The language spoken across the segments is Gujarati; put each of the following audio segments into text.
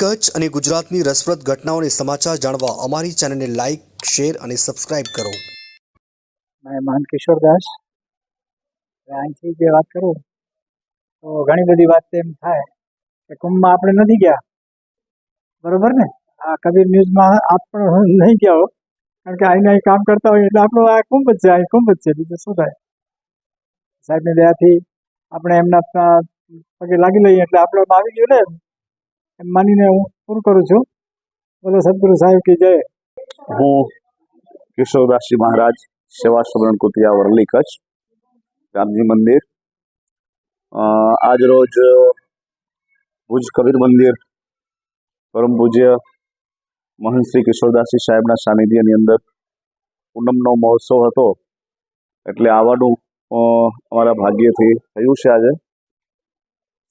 કચ્છ અને ગુજરાતની રસપ્રદ ઘટનાઓને સમાચાર જાણવા અમારી ચેનલને લાઇક શેર અને સબસ્ક્રાઇબ કરો. મેં મહંત કિશોરદાસ હવે અહીંથી જે વાત કરું, તો ઘણી બધી વાત એમ થાય કે કુંભમાં આપણે નથી ગયા. બરોબર ને? આ કબીર ન્યૂઝમાં આપ પણ નહીં ગયા હો. કારણ કે અહીં અહીં કામ કરતા હોય એટલે આપણો આ કુંભ જ છે અહીં કુંભ જ છે. બીજું શું થાય? સાહેબની દયાથી આપણે એમના પગે લાગી લઈએ એટલે આપણે આવી ગયું ને એમ માનીને હું પૂરું કરું છું. બોલો સદગુરુ સાહેબ, કી જય. હું કેશવદાસજી મહારાજ, સેવા સબરણ કુતિયા વરલી કચ્છ રામજી મંદિર. આજ રોજ ભુજ કબીર મંદિર, પરમ પૂજ્ય મહંત શ્રી કિશોરદાસજી સાહેબના સાનિધ્યની અંદર પૂનમનો મહોત્સવ હતો. એટલે આવવાનું અમારા ભાગ્યથી થયું છે આજે.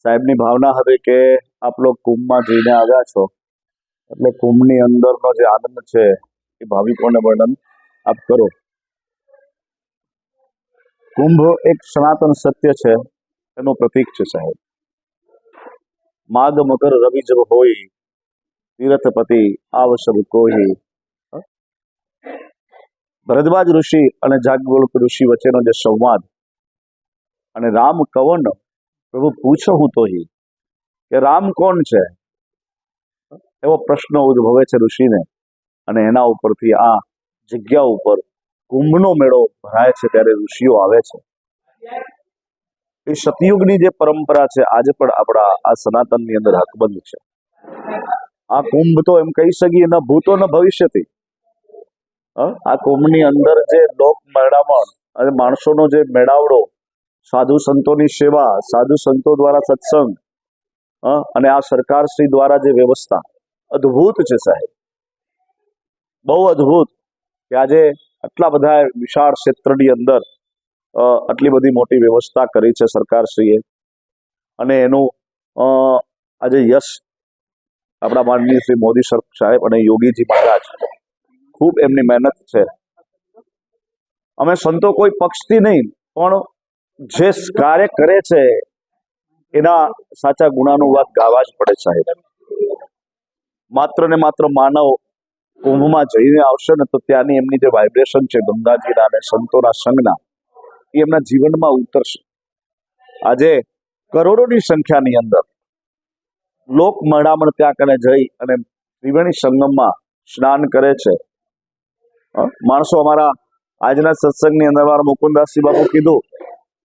સાહેબની ભાવના હતી કે આપ લોકો કુંભમાં જઈને આવ્યા છો. એટલે કુંભની અંદરનો જે આનંદ છે એ ભાવિકોને વર્ણન આપ કરો. કુંભ એક સનાતન સત્ય છે, એનું પ્રતીક છે સાહેબ. માગ મકર રવિ જબ હોય, તીરથપતિ આવસબ કોઈ. હ? ભરદ્વાજ ઋષિ અને જાગવલ્ક ઋષિ વચ્ચેનો જે સંવાદ અને રામ કવન પ્રભુ પૂછો હું તો કે રામ કોણ છે? એવો પ્રશ્ન ઉદ્ભવે છે ઋષિને. અને એના ઉપરથી આ જગ્યા ઉપર કુંભનો મેળો ભરાય છે ત્યારે ઋષિઓ આવે છે. એ સતયુગની જે પરંપરા છે, આજે પણ આપણા આ સનાતનની અંદર હકબંધ છે. આ કુંભ તો એમ કહી શકીએ, ન ભૂતો ન ભવિષ્યથી? આ કુંભની અંદર જે લોક મેળામણ અને માણસોનો જે મેળાવડો સાધુ સંતોની સેવા, સાધુ સંતો દ્વારા સત્સંગ? અને આ સરકાર શ્રી દ્વારા જે વ્યવસ્થા અદ્ભુત છે સાહેબ બહુ અદ્ભુત કે આજે આટલા બધા વિશાળ ક્ષેત્રની અંદર આટલી બધી મોટી વ્યવસ્થા કરી છે સરકારશ્રીએ અને એનું આજે યશ આપણા માનનીય શ્રી મોદી સર સાહેબ અને યોગીજી મહારાજ ખૂબ એમની મહેનત છે અમે સંતો કોઈ પક્ષથી નહીં, પણ જે કાર્ય કરે છે, એના સાચા ગુણાનું વાત ગાવા જ પડે સાહેબ. માત્ર ને માત્ર માનવ કુંભમાં જઈને આવશે ને તો ત્યાંની એમની જે વાઇબ્રેશન છે, ગંગાજીના અને સંતોના સંઘના એ એમના જીવનમાં ઉતરશે. આજે કરોડોની સંખ્યાની અંદર લોક મળામણ ત્યાં કને જઈ અને ત્રિવેણી સંગમમાં સ્નાન કરે છે. માણસો અમારા આજના સત્સંગની અંદર મારા મુકુંદાસજી બાપુ કીધું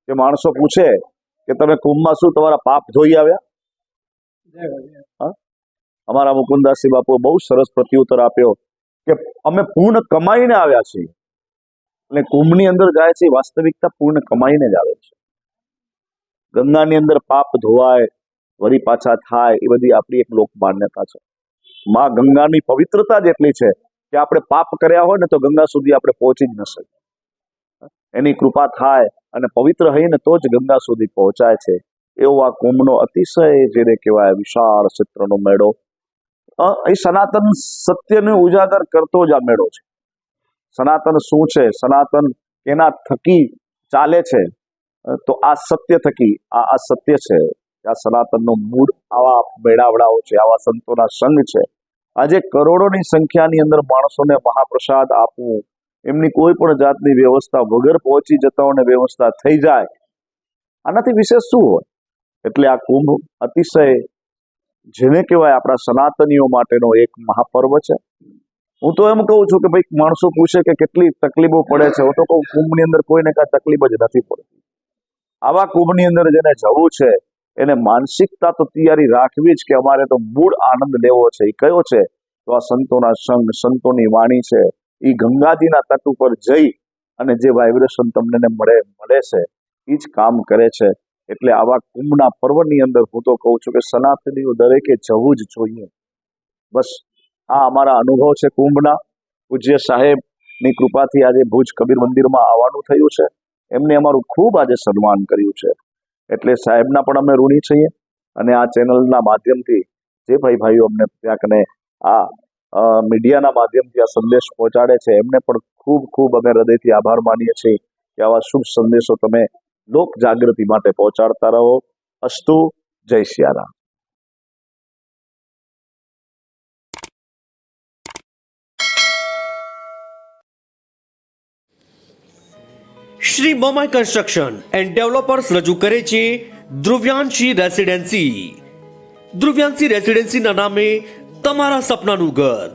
કે માણસો પૂછે કે તમે કુંભમાં શું તમારા પાપ ધોઈ આવ્યા? અમારા મુકુંદાસી બાપુ બહુ સરસ પ્રત્યુત્તર આપ્યો કે અમે પૂર્ણ કમાઈને આવ્યા છીએ. અને કુંભની અંદર જાય છે વાસ્તવિકતા પૂર્ણ કમાઈને જ આવે છે. ગંગાની અંદર પાપ ધોવાય વળી પાછા થાય એ બધી આપણી એક લોક માન્યતા છે. માં ગંગાની પવિત્રતા જ એટલી છે કે આપણે પાપ કર્યા હોય ને તો ગંગા સુધી આપણે પહોંચી જ ન શકીએ. એની કૃપા થાય અને પવિત્ર હઈને તો જ ગંગા સુધી પહોંચાય છે. એવો આ કુંભનો અતિશય જેને કહેવાય વિશાળ ક્ષેત્રનો મેળો. એ સનાતન સત્યને ઉજાગર કરતો જ આ મેળો છે. સનાતન શું છે? સનાતન એના થકી ચાલે છે? તો આ સત્ય થકી, આ આ સત્ય છે આ સનાતનનો મૂળ આવા મેળાવડાઓ છે, આવા સંતોના સંઘ છે. આજે કરોડોની સંખ્યાની અંદર માણસોને મહાપ્રસાદ આપવું એમની કોઈ પણ જાતની વ્યવસ્થા વગર પહોંચી જતાઓને વ્યવસ્થા થઈ જાય, આનાથી વિશેષ શું હોય? એટલે આ કુંભ અતિશય જેને કહેવાય આપણા સનાતનીઓ માટેનો એક મહાપર્વ છે. હું તો એમ કહું છું કે ભાઈ માણસો પૂછે કે કેટલી તકલીફો પડે છે. હું તો કહું કુંભની અંદર કોઈને કાંઈ તકલીફ જ નથી પડતી. આવા કુંભની અંદર જેને જવું છે, એને માનસિકતા તો તૈયારી રાખવી જ કે અમારે તો મૂળ આનંદ લેવો છે. એ કયો છે? તો આ સંતોના સંગ, સંતોની વાણી છે. એ ગંગાજીના તટ ઉપર જઈ અને જે વાઇબ્રેશન તમને મળે મળે છે એ જ કામ કરે છે. એટલે આવા કુંભના પર્વની અંદર હું તો કહું છું કે સનાતનીઓ દરેકે જવું જ જોઈએ. બસ, આ અમારા અનુભવ છે કુંભના. પૂજ્ય સાહેબની કૃપાથી આજે ભુજ કબીર મંદિરમાં આવવાનું થયું છે. એમને અમારું ખૂબ આજે સન્માન કર્યું છે. એટલે સાહેબના પણ અમે ઋણી છીએ. અને આ ચેનલના માધ્યમથી જે ભાઈ ભાઈઓ અમને ત્યાં આ મીડિયાના માધ્યમથી આ સંદેશ પહોંચાડે છે. એમને પણ ખૂબ ખૂબ અમે હૃદયથી આભાર માનીએ છીએ કે આવા શુભ સંદેશો તમે લોક જાગૃતિ માટે પહોંચાડતા રહો. અસ્તુ, જય Siyaram. Shri Bombay construction and developers રજૂ કરે છે ધ્રુવ્યાંશી રેસિડેન્સી. ધ્રુવ્યાંશી રેસિડેન્સીના નામે તમારા સપનાનું ઘર.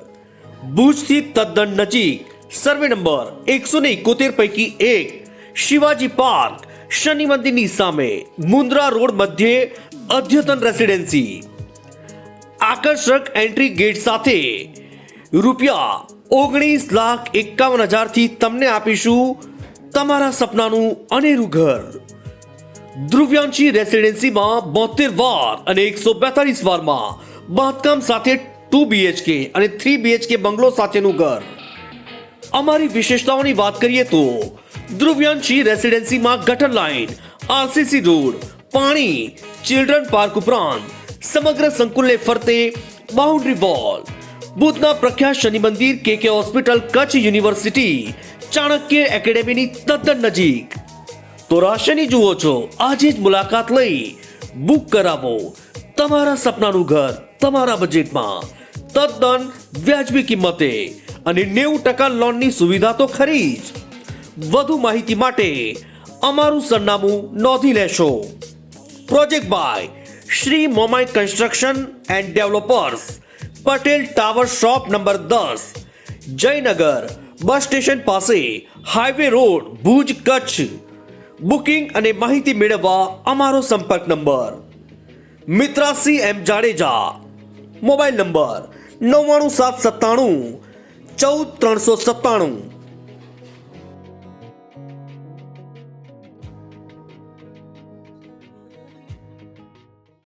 ભુજથી તદ્દન નજીક, સર્વે નંબર એકસો ને એકોતેર પૈકી એક, શિવાજી પાર્ક, શનિ મંદિરની સામે, મુન્દ્રા રોડ મધ્યે અદ્યતન રેસિડેન્સી. આકર્ષક એન્ટ્રી ગેટ સાથે રૂપિયા ઓગણીસ લાખ એકાવન હજારથી તમને આપીશું તમારા સપનાનું અનેરું ઘર. ધ્રુવ્યાંશી રેસિડેન્સીમાં બોતેર વાર અને એકસો બેતાલીસ વારમાં બાંધકામ સાથે ટુ બીએચકે અને થ્રી બીએચકે બંગલો સાથેનું ઘર. અમારી વિશેષતાઓની વાત કરીએ તો, ધ્રુવ્યાંશી રેસિડેન્સીમાં ગટર લાઇન આરસીસી રોડ, પાણી, ચિલ્ડ્રન પાર્ક ઉપરાંત સમગ્ર સંકુલને ફરતે બાઉન્ડ્રી વોલ. બુધના પ્રખ્યાત શનિ મંદિર K K hospital Kutch university Chanakya એકેડેમીની તદ્દન નજીક. તો રાશિની જુઓ છો, આજે જ મુલાકાત લઈ બુક કરાવો. તમારા સપનાનું ઘર તમારા બજેટમાં તદ્દન વ્યાજબી કિંમતે અને નેવું ટકા લોનની સુવિધા તો ખરી જ. વધુ માહિતી માટે અમારું સરનામું નોંધી લેશો. Project by Shri Momai construction and developers, Patel tower shop number દસ, જયનગર બસ સ્ટેશન પાસે highway road Bhuj Kutch. Booking અને માહિતી મેળવવા અમારો સંપર્ક number Mitrasi M Jadeja. Mobile number નવ્વાણું સાત સત્તાણું ચૌદ ત્રણસો સત્તાણું.